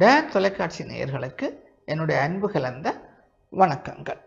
Tan தொலைக்காட்சி நேயர்களுக்கு என்னுடைய அன்பு கலந்த வணக்கங்கள்.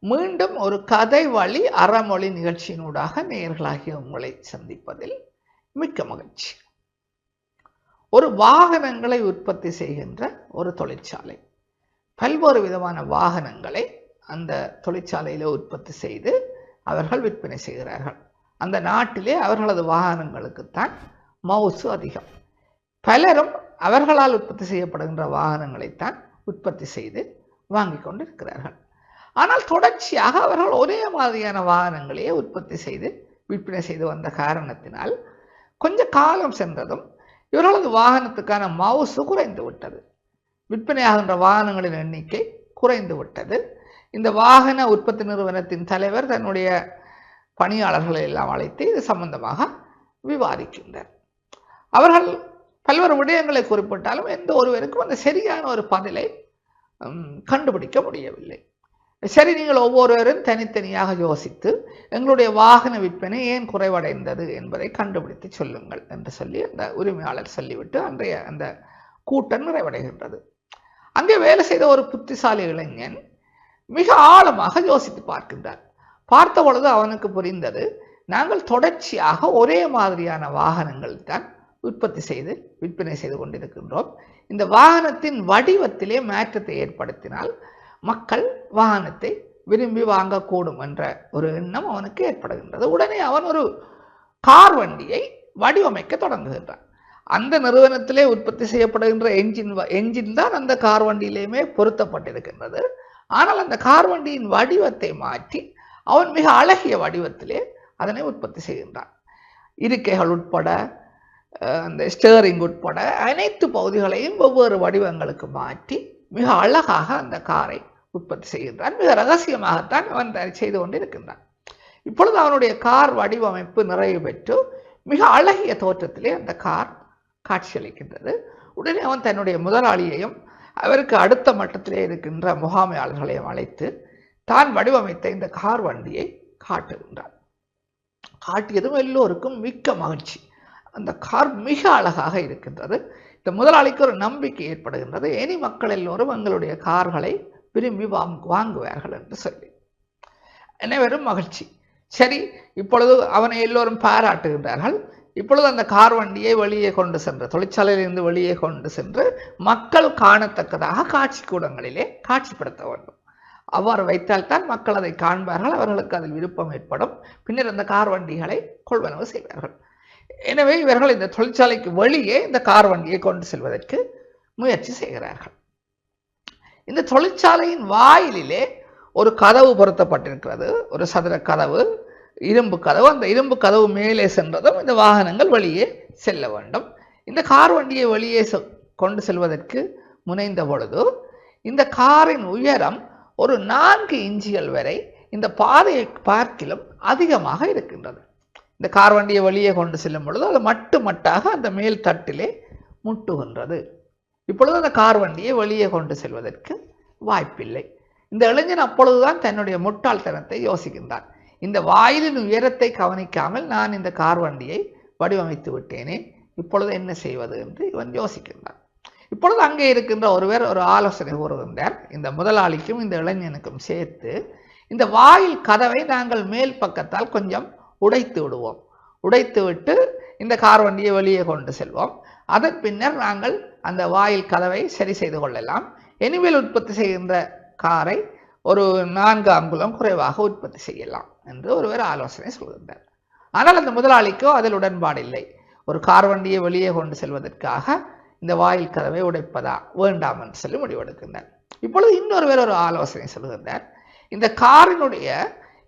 மீண்டும் ஒரு கதை வழி அறமொழி நிகழ்ச்சியினூடாக நேயர்களாகிய உங்களை சந்திப்பதில் மிக்க மகிழ்ச்சி. ஒரு வாகனங்களை உற்பத்தி செய்கின்ற ஒரு தொழிற்சாலை. பல்வேறு விதமான வாகனங்களை அந்த தொழிற்சாலையில் உற்பத்தி செய்து அவர்கள் விற்பனை செய்கிறார்கள். அந்த நாட்டிலே அவர்களது வாகனங்களுக்குத்தான் மவுசு அதிகம். பலரும் அவர்களால் உற்பத்தி செய்யப்படுகின்ற வாகனங்களைத்தான் உற்பத்தி செய்து வாங்கி கொண்டு இருக்கிறார்கள் ஆனால் தொடர்ச்சியாக அவர்கள் ஒரே மாதிரியான வாகனங்களையே உற்பத்தி செய்து விற்பனை செய்து வந்த காரணத்தினால் கொஞ்ச காலம் சென்றதும் இவர்களது வாகனத்துக்கான மவுசு குறைந்து விட்டது. விற்பனையாகின்ற வாகனங்களின் எண்ணிக்கை குறைந்து விட்டது. இந்த வாகன உற்பத்தி நிறுவனத்தின் தலைவர் தன்னுடைய பணியாளர்களை எல்லாம் அழைத்து இது சம்பந்தமாக விவாதிக்கின்றார். அவர்கள் பல்வேறு விடயங்களை குறிப்பிட்டாலும் எந்த ஒருவருக்கும் அந்த சரியான ஒரு பதிலை கண்டுபிடிக்க முடியவில்லை. சரி நீங்கள் ஒவ்வொருவரும் தனித்தனியாக யோசித்து எங்களுடைய வாகன விற்பனை ஏன் குறைவடைந்தது என்பதை கண்டுபிடித்து சொல்லுங்கள் என்று சொல்லி அந்த உரிமையாளர் சொல்லிவிட்டு அன்றைய அந்த கூட்டம் நிறைவடைகின்றது. அங்கே வேலை செய்த ஒரு புத்திசாலி இளைஞன் மிக ஆழமாக யோசித்து பார்க்கின்றார். பார்த்த பொழுது அவனுக்கு புரிந்தது நாங்கள் தொடர்ச்சியாக ஒரே மாதிரியான வாகனங்கள் தான் உற்பத்தி செய்து விற்பனை செய்து கொண்டிருக்கின்றோம். இந்த வாகனத்தின் வடிவத்திலே மாற்றத்தை ஏற்படுத்தினால் மக்கள் வாகனத்தை விரும்பி வாங்கக்கூடும் என்ற ஒரு எண்ணம் அவனுக்கு ஏற்படுகின்றது. உடனே அவன் ஒரு கார் வண்டியை வடிவமைக்க தொடங்குகின்றான். அந்த நிறுவனத்திலே உற்பத்தி செய்யப்படுகின்ற என்ஜின் என்ஜின் தான் அந்த கார் வண்டியிலேயுமே பொருத்தப்பட்டிருக்கின்றது. ஆனால் அந்த கார் வண்டியின் வடிவத்தை மாற்றி அவன் மிக அழகிய வடிவத்திலே அதனை உற்பத்தி செய்கின்றான். இருக்கைகள் உட்பட அந்த ஸ்டேரிங் உட்பட அனைத்து பகுதிகளையும் ஒவ்வொரு வடிவங்களுக்கு மாற்றி மிக அழகாக அந்த காரை உற்பத்தி செய்கின்றான். மிக ரகசியமாகத்தான் அவன் செய்து கொண்டிருக்கின்றான். இப்பொழுது அவனுடைய கார் வடிவமைப்பு நிறைவு பெற்று மிக அழகிய தோற்றத்திலே அந்த கார் காட்சியளிக்கின்றது உடனே அவன் தன்னுடைய முதலாளியையும் அவருக்கு அடுத்த மட்டத்திலே இருக்கின்ற முகாமையாளர்களையும் அழைத்து தான் வடிவமைத்த இந்த கார் வண்டியை காட்டுகின்றான். காட்டியதும் எல்லோருக்கும் மிக்க மகிழ்ச்சி. அந்த கார் மிக அழகாக இருக்கின்றது. இந்த முதலாளிக்கு ஒரு நம்பிக்கை ஏற்படுகின்றது. இனி மக்கள் எல்லோரும் எங்களுடைய கார்களை விரும்பி வாங்குவார்கள் என்று சொல்லி. அனைவரும் மகிழ்ச்சி. சரி இப்பொழுது அவனை எல்லோரும் பாராட்டுகின்றார்கள். இப்பொழுது அந்த கார் வண்டியை வெளியே கொண்டு சென்று தொழிற்சாலையிலிருந்து வெளியே கொண்டு சென்று மக்கள் காணத்தக்கதாக காட்சி கூடங்களிலே காட்சிப்படுத்த வேண்டும். அவ்வாறு வைத்தால்தான் மக்கள் அதை காண்பார்கள் அவர்களுக்கு அதில் விருப்பம் ஏற்படும். பின்னர் அந்த கார் வண்டிகளை கொள்வனவு செய்வார்கள். எனவே இவர்கள் இந்த தொழிற்சாலைக்கு வெளியே இந்த கார் வண்டியை கொண்டு செல்வதற்கு முயற்சி செய்கிறார்கள். இந்த தொழிற்சாலையின் வாயிலிலே ஒரு கதவு பொருத்தப்பட்டிருக்கிறது. ஒரு சதுர கதவு இரும்பு கதவு. அந்த இரும்பு கதவு மேலே சென்றதும் இந்த வாகனங்கள் வெளியே செல்ல வேண்டும். இந்த கார் வண்டியை வெளியே கொண்டு செல்வதற்கு முனைந்த பொழுது இந்த காரின் உயரம் ஒரு நான்கு இஞ்சிகள் வரை இந்த பாதையை பார்க்கிலும் அதிகமாக இருக்கின்றது. இந்த கார் வண்டியை வெளியே கொண்டு செல்லும் பொழுது அது மட்டு மட்டாக அந்த மேல் தட்டிலே முட்டுகின்றது. இப்பொழுது அந்த கார் வண்டியை வெளியே கொண்டு செல்வதற்கு வாய்ப்பில்லை. இந்த இளைஞன் அப்பொழுதுதான் தன்னுடைய முட்டாள்தனத்தை யோசிக்கின்றான். இந்த வாயிலின் உயரத்தை கவனிக்காமல் நான் இந்த கார் வண்டியை வடிவமைத்து விட்டேனே இப்பொழுது என்ன செய்வது என்று இவன் யோசிக்கின்றான். இப்பொழுது அங்கே இருக்கின்ற ஒருவர் ஒரு ஆலோசனை கூறுகின்றார். இந்த முதலாளிக்கும் இந்த இளைஞனுக்கும் சேர்த்து இந்த வாயில் கதவை நாங்கள் மேல் பக்கத்தால் கொஞ்சம் உடைத்து விடுவோம். உடைத்து விட்டு இந்த கார் வண்டியை வெளியே கொண்டு செல்வோம். அதன் பின்னர் நாங்கள் அந்த வாயில் கதவை சரி செய்து கொள்ளலாம். எனிமேல் உற்பத்தி செய்கின்ற காரை ஒரு நான்கு அங்குலம் குறைவாக உற்பத்தி செய்யலாம் என்று ஒருவர் ஆலோசனை சொல்கின்றார். ஆனால் அந்த முதலாளிக்கோ அதில் உடன்பாடு இல்லை. ஒரு கார் வண்டியை வெளியே கொண்டு செல்வதற்காக இந்த வாயில் கதவை உடைப்பதா வேண்டாம் என்று சொல்லி முடிவெடுக்கின்றார். இப்பொழுது இன்னொருவர் ஒரு ஆலோசனை சொல்கின்றார். இந்த காரினுடைய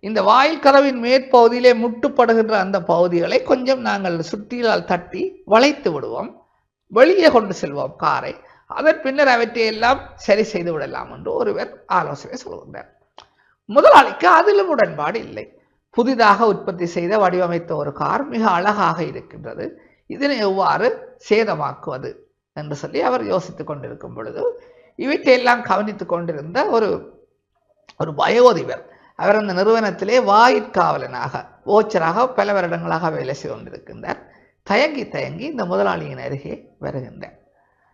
இந்த வாயில் கதவின் மேற்பகுதியிலே முட்டுப்படுகின்ற அந்த பகுதிகளை கொஞ்சம் நாங்கள் சுற்றிலால் தட்டி வளைத்து விடுவோம். வெளியே கொண்டு செல்வோம் காரை. அதன் பின்னர் அவற்றையெல்லாம் சரி செய்து விடலாம் என்று ஒருவர் ஆலோசனை சொல்கின்றார். முதலாளிக்கு அதிலும் உடன்பாடு இல்லை. புதிதாக உற்பத்தி செய்த வடிவமைத்த ஒரு கார் மிக அழகாக இருக்கின்றது. இதனை எவ்வாறு சேதமாக்குவது என்று சொல்லி அவர் யோசித்துக் கொண்டிருக்கும் பொழுது இவற்றையெல்லாம் கவனித்துக் கொண்டிருந்த ஒரு ஒரு வயோதிபர் அவர் அந்த நிறுவனத்திலே வாயிற்காவலனாக ஓச்சராக பல வருடங்களாக வேலை செய்து கொண்டிருக்கின்றார். தயங்கி தயங்கி இந்த முதலாளியின் அருகே வருகின்றார்.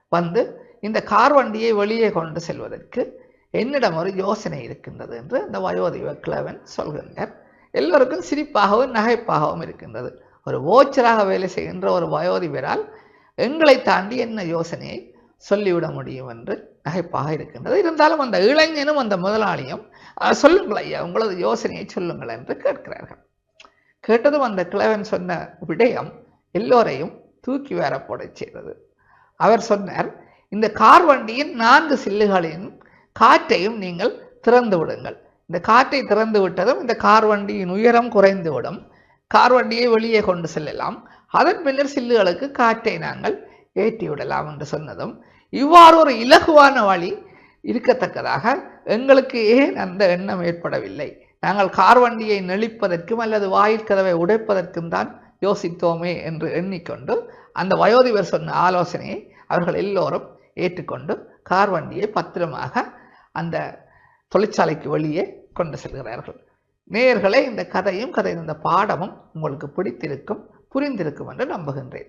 வந்து இந்த கார் வண்டியை வெளியே கொண்டு செல்வதற்கு என்னிடம் ஒரு யோசனை இருக்கின்றது என்று இந்த வயோதிக கிழவன் சொல்கின்றார். எல்லோருக்கும் சிரிப்பாகவும் நகைப்பாகவும் இருக்கின்றது. ஒரு ஓச்சராக வேலை செய்கின்ற ஒரு வயோதிபரால் எங்களை தாண்டி என்ன யோசனையை சொல்லிவிட முடியும் என்று நகைப்பாக இருக்கின்றது. இருந்தாலும் அந்த இளைஞனும் அந்த முதலாளியும் சொல்லுங்கள் ஐயா உங்களது யோசனையை சொல்லுங்கள் என்று கேட்கிறார்கள். கேட்டதும் அந்த கிழவன் சொன்ன விடயம் எல்லோரையும் தூக்கி வரப்போடச் செய்தது. அவர் சொன்னார் இந்த கார் வண்டியின் நான்கு சில்லுகளின் காற்றையும் நீங்கள் திறந்து விடுங்கள். இந்த காற்றை திறந்து விட்டதும் இந்த கார் வண்டியின் உயரம் குறைந்துவிடும் கார் வண்டியை வெளியே கொண்டு செல்லலாம். அதன் பின்னர் சில்லுகளுக்கு காற்றை நாங்கள் ஏற்றி விடலாம் என்று சொன்னதும் இவ்வாறு ஒரு இலகுவான வழி இருக்கத்தக்கதாக எங்களுக்கு ஏன் அந்த எண்ணம் ஏற்படவில்லை? நாங்கள் கார் வண்டியை நெளிப்பதற்கும் அல்லது வாயில் கதவை உடைப்பதற்கும் தான் யோசித்தோமே என்று எண்ணிக்கொண்டு அந்த வயோதிபர் சொன்ன ஆலோசனையை அவர்கள் எல்லோரும் ஏற்றுக்கொண்டு கார் வண்டியை பத்திரமாக அந்த தொழிற்சாலைக்கு வெளியே கொண்டு செல்கிறார்கள். நேயர்களே இந்த கதையும் கதை இந்த பாடமும் உங்களுக்கு பிடித்திருக்கும் புரிந்திருக்கும் என்று நம்புகின்றேன்.